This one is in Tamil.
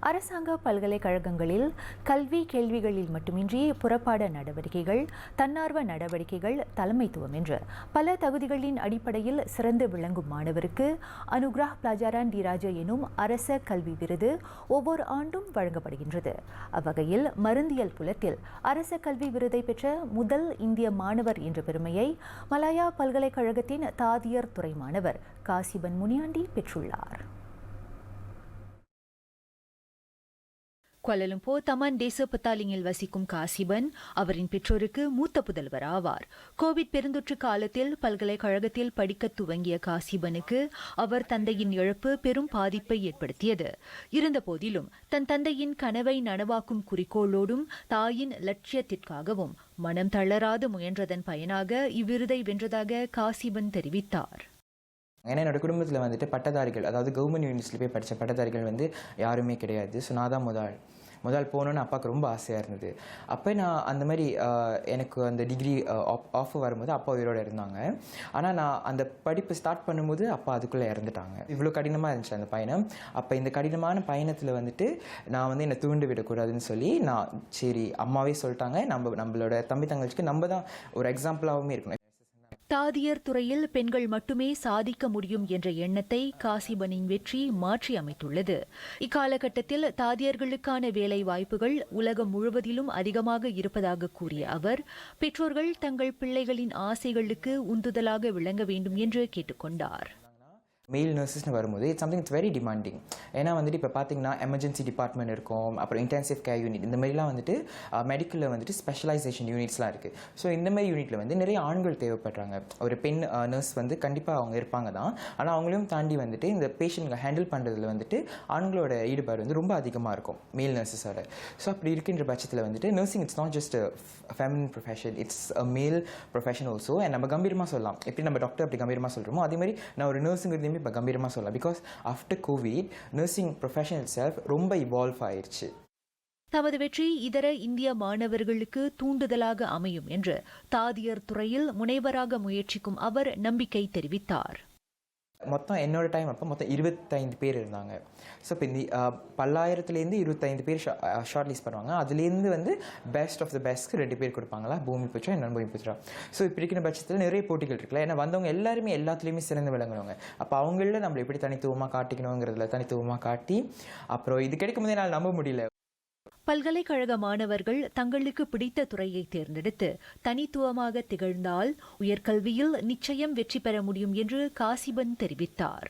அரசாங்க பல்கலைக்கழகங்களில் கல்வி கேள்விகளில் மட்டுமின்றி புறப்பாட நடவடிக்கைகள் தன்னார்வ நடவடிக்கைகள் தலைமைத்துவம் என்று பல தகுதிகளின் அடிப்படையில் சிறந்து விளங்கும் மாணவருக்கு அனுகிரா பிளாஜாரான் டிராஜா எனும் அரச கல்வி விருது ஒவ்வொரு ஆண்டும் வழங்கப்படுகின்றது. அவ்வகையில் மருந்தியல் புலத்தில் அரச கல்வி விருதை பெற்ற முதல் இந்திய மாணவர் என்ற பெருமையை மலாயா பல்கலைக்கழகத்தின் தாதியர் துறை மாணவர் காசிபன் முனியாண்டி பெற்றுள்ளார். குவலலும்பூர் தமான் தேச பத்தாலிங்கில் வசிக்கும் காசிபன் அவரின் பெற்றோருக்கு மூத்த புதல்வர் ஆவார். கோவிட் பெருந்தொற்று காலத்தில் பல்கலைக்கழகத்தில் படிக்க துவங்கிய காசிபனுக்கு அவர் தந்தையின் இழப்பு பெரும் பாதிப்பை ஏற்படுத்தியது. இருந்தபோதிலும் தன் தந்தையின் கனவை நனவாக்கும் குறிக்கோளோடும் தாயின் லட்சியத்திற்காகவும் மனம் தளராது முயன்றதன் பயனாக இவ்விருதை வென்றதாக காசிபன் தெரிவித்தார். ஏன்னா என்னோட குடும்பத்தில் வந்துட்டு பட்டதாரிகள் அதாவது கவர்மெண்ட் யூனிவர்சிட்டி போய் படித்த பட்டதாரிகள் வந்து யாருமே கிடையாது. ஸோ நான் தான் முதல். முதல் போகணுன்னு அப்பாவுக்கு ரொம்ப ஆசையாக இருந்தது. அப்போ நான் அந்த மாதிரி எனக்கு அந்த டிகிரி ஆஃபர் வரும்போது அப்பா உயிரோடு இருந்தாங்க. ஆனால் நான் அந்த படிப்பு ஸ்டார்ட் பண்ணும்போது அப்பா அதுக்குள்ளே இறந்துட்டாங்க. இவ்வளோ கடினமாக இருந்துச்சு அந்த பயணம். அப்போ இந்த கடினமான பயணத்தில் வந்துட்டு நான் வந்து என்னை தூண்டு விடக்கூடாதுன்னு சொல்லி நான் சரி அம்மாவே சொல்லிட்டாங்க. நம்ம நம்மளோட தம்பி தங்கச்சிக்கு நம்ம தான் ஒரு எக்ஸாம்பிளாகவும் இருக்கணும். தாதியர் துறையில் பெண்கள் மட்டுமே சாதிக்க முடியும் என்ற எண்ணத்தை காசிபனின் வெற்றி மாற்றி அமைத்துள்ளது. இக்காலகட்டத்தில் தாதியர்களுக்கான வேலை வாய்ப்புகள் உலகம் முழுவதிலும் அதிகமாக இருப்பதாக கூறிய அவர் பெற்றோர்கள் தங்கள் பிள்ளைகளின் ஆசைகளுக்கு உந்துதலாக விளங்க வேண்டும் என்று கேட்டுக்கொண்டார். மெயில் நர்சஸ்னு வரும்போது it's something it's very demanding ஏன்னா வந்துட்டு இப்போ பார்த்தீங்கன்னா எமர்ஜென்சி டிபார்ட்மெண்ட் இருக்கும் அப்புறம் இன்டென்சிவ் கேர் யூனிட் இந்த மாதிரிலாம் வந்துட்டு மெடிக்கலில் வந்துட்டு ஸ்பெஷலைசேஷன் யூனிட்ஸ்லாம் இருக்குது ஸோ இந்த மாதிரி யூனிட்டில் வந்து நிறைய ஆண்கள் தேவைப்படுறாங்க. ஒரு பெண் நர்ஸ் வந்து கண்டிப்பாக அவங்க இருப்பாங்க தான். ஆனால் அவங்களையும் தாண்டி வந்துட்டு இந்த பேஷண்ட்களை ஹேண்டில் பண்ணுறதுல வந்துட்டு ஆண்களோட ஈடுபாடு வந்து ரொம்ப அதிகமாக இருக்கும் மேல் நர்சஸோட ஸோ அப்படி இருக்கின்ற பட்சத்தில் வந்துட்டு nursing it's not just feminine profession it's a male profession also நம்ம கம்பீரமாக சொல்லலாம். எப்படி நம்ம டாக்டர் அப்படி கம்பீரமாக சொல்கிறோமோ அதே மாதிரி நான் ஒரு நர்ஸுங்கிறதையும் இப்போ கம்பீரமாக சொல்லலாம். Because after Covid nursing profession self ரொம்ப இவால்வ் ஆயிடுச்சு தமது வெற்றி இதர இந்திய மாணவர்களுக்கு தூண்டுதலாக அமையும் என்று தாதியர் துறையில் முனைவராக முயற்சிக்கும் அவர் நம்பிக்கை தெரிவித்தார். மொத்தம் என்னோடய டைம் அப்போ மொத்தம் இருபத்தைந்து பேர் இருந்தாங்க. ஸோ இப்போ இந்த பல்லாயிரத்துலேருந்து இருபத்தைந்து பேர் ஷார்ட் லிஸ்ட் பண்ணுவாங்க. அதுலேருந்து வந்து பெஸ்ட் ஆஃப் த பெஸ்ட்க்கு ரெண்டு பேர் கொடுப்பாங்களா? பூமி பூச்சா என்ன பூமி பூச்சா ஸோ இப்போ இருக்கிற பட்சத்தில் நிறைய போட்டிகள் இருக்குல்ல? ஏன்னா வந்தவங்க எல்லாருமே எல்லாத்துலேயுமே சிறந்து விளங்குறவங்க. அப்போ அவங்களில் நம்மளை எப்படி தனித்துவமாக காட்டிக்கணுங்கிறதுல தனித்துவமாக காட்டி அப்புறம் இது கிடைக்கும் போதே என்னால் நம்ப முடியல. பல்கலைக்கழக மாணவர்கள் தங்களுக்கு பிடித்த துறையை தேர்ந்தெடுத்து தனித்துவமாக திகழ்ந்தால் உயர்கல்வியில் நிச்சயம் வெற்றி பெற முடியும் என்று காசிபன் தெரிவித்தார்.